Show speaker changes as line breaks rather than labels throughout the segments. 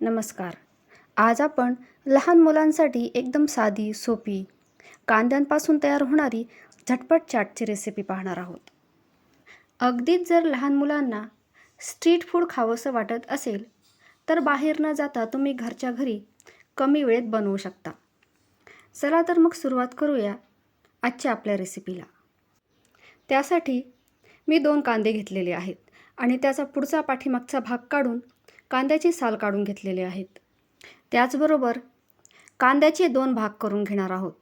नमस्कार. आज आपण लहान मुलांसाठी एकदम साधी सोपी कांद्यांपासून तयार होणारी झटपट चाटची रेसिपी पाहणार आहोत. अगदीच जर लहान मुलांना स्ट्रीट फूड खावंसं वाटत असेल तर बाहेर न जाता तुम्ही घरच्या घरी कमी वेळेत बनवू शकता. चला तर मग सुरुवात करूया आजच्या आपल्या रेसिपीला त्यासाठी मी दोन कांदे घेतलेले आहेत आणि त्याचा पुढचा पाठीमागचा भाग काढून कांद्याची साल काढून घेतलेले आहेत. त्याचबरोबर कांद्याचे दोन भाग करून घेणार आहोत.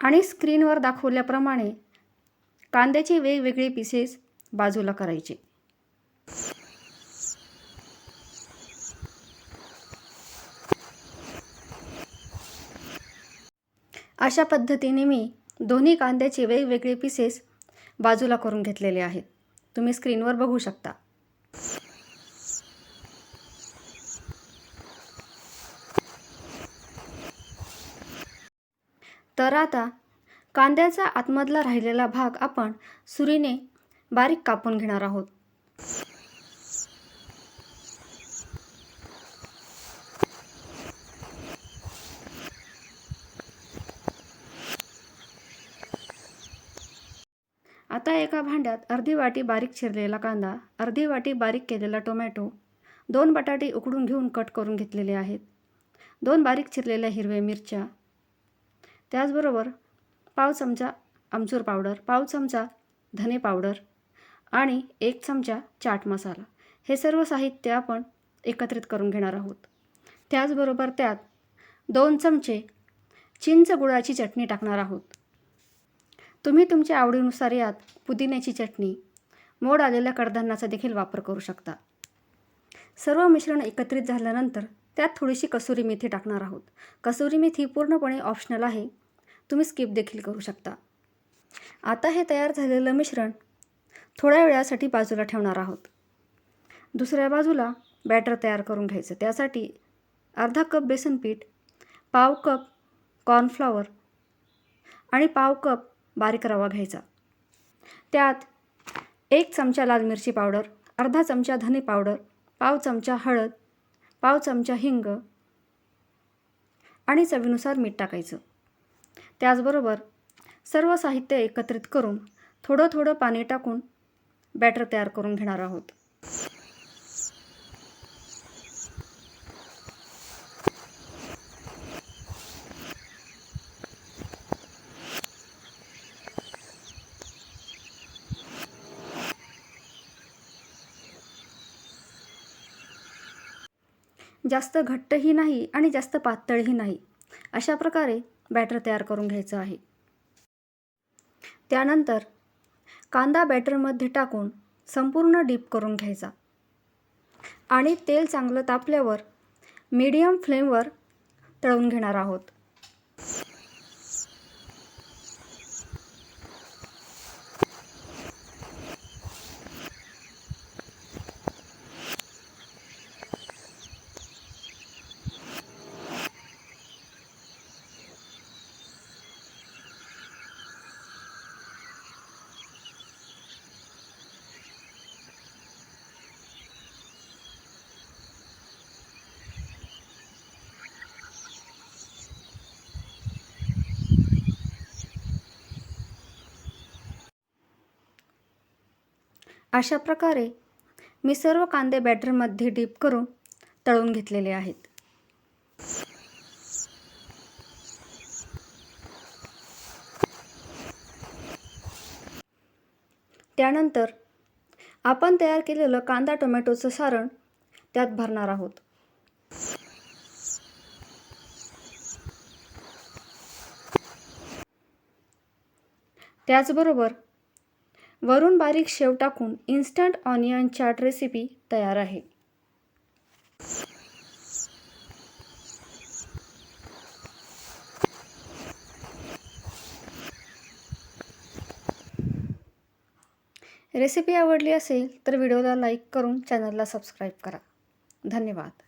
आणि स्क्रीनवर दाखवल्याप्रमाणे कांद्याचे वेगवेगळे पीसेस बाजूला करायचे. अशा पद्धतीने मी दोन्ही कांद्याचे वेगवेगळे पीसेस बाजूला करून घेतलेले आहेत. तुम्ही स्क्रीनवर बघू शकता. तर आता कांद्याचा आतमधला राहिलेला भाग आपण सुरीने बारीक कापून घेणार आहोत. आता एका भांड्यात अर्धी वाटी बारीक चिरलेला कांदा अर्धी वाटी बारीक केलेला टोमॅटो दोन बटाटे उकडून घेऊन कट करून घेतलेले आहेत. दोन बारीक चिरलेल्या हिरव्या मिरच्या. त्याचबरोबर पाव चमचा आमचूर पावडर पाव चमचा धने पावडर आणि एक चमचा चाट मसाला. हे सर्व साहित्य आपण एकत्रित करून घेणार आहोत. त्याचबरोबर त्यात दोन चमचे चिंच गुळाची चटणी टाकणार आहोत. तुम्ही तुमच्या आवडीनुसार यात पुदिन्याची चटणी मोड आलेल्या कडधान्याचा देखील वापर करू शकता. सर्व मिश्रण एकत्रित झाल्यानंतर त्यात थोडीशी कसुरी मेथी टाकणार आहोत. कसुरी मेथी पूर्णपणे ऑप्शनल आहे. तुम्ही स्किप देखील करू शकता. आता हे तयार झालेलं मिश्रण थोड्या वेळासाठी बाजूला ठेवणार आहोत. दुसऱ्या बाजूला बॅटर तयार करून घ्यायचं. त्यासाठी अर्धा कप बेसन पीठ पाव कप कॉर्नफ्लॉवर आणि पाव कप बारीक रवा घ्यायचा. त्यात एक चमचा लाल मिरची पावडर अर्धा चमचा धने पावडर पाव चमचा हळद पाव चमचा हिंग आणि चवीनुसार मीठ टाकायचं. त्याचबरोबर सर्व साहित्य एकत्रित करून थोडं थोडं पाणी टाकून बॅटर तयार करून घेणार आहोत. जास्त घट्टही नाही आणि जास्त पातळही नाही. अशा प्रकारे बॅटर तयार करून घ्यायचं आहे. त्यानंतर कांदा बॅटरमध्ये टाकून संपूर्ण डीप करून घ्यायचा. आणि तेल चांगलं तापल्यावर मीडियम फ्लेमवर तळून घेणार आहोत. अशा प्रकारे मी सर्व कांदे बॅटरमध्ये डीप करून तळून घेतलेले आहेत. त्यानंतर आपण तयार केलेलं कांदा टोमॅटोचं सारण त्यात भरणार आहोत. त्याचबरोबर वरून बारीक शेव टाकून इन्स्टंट ऑनियन चाट रेसिपी तयार आहे. रेसिपी आवडली असेल तर व्हिडिओला लाईक करून चॅनलला सबस्क्राईब करा. धन्यवाद.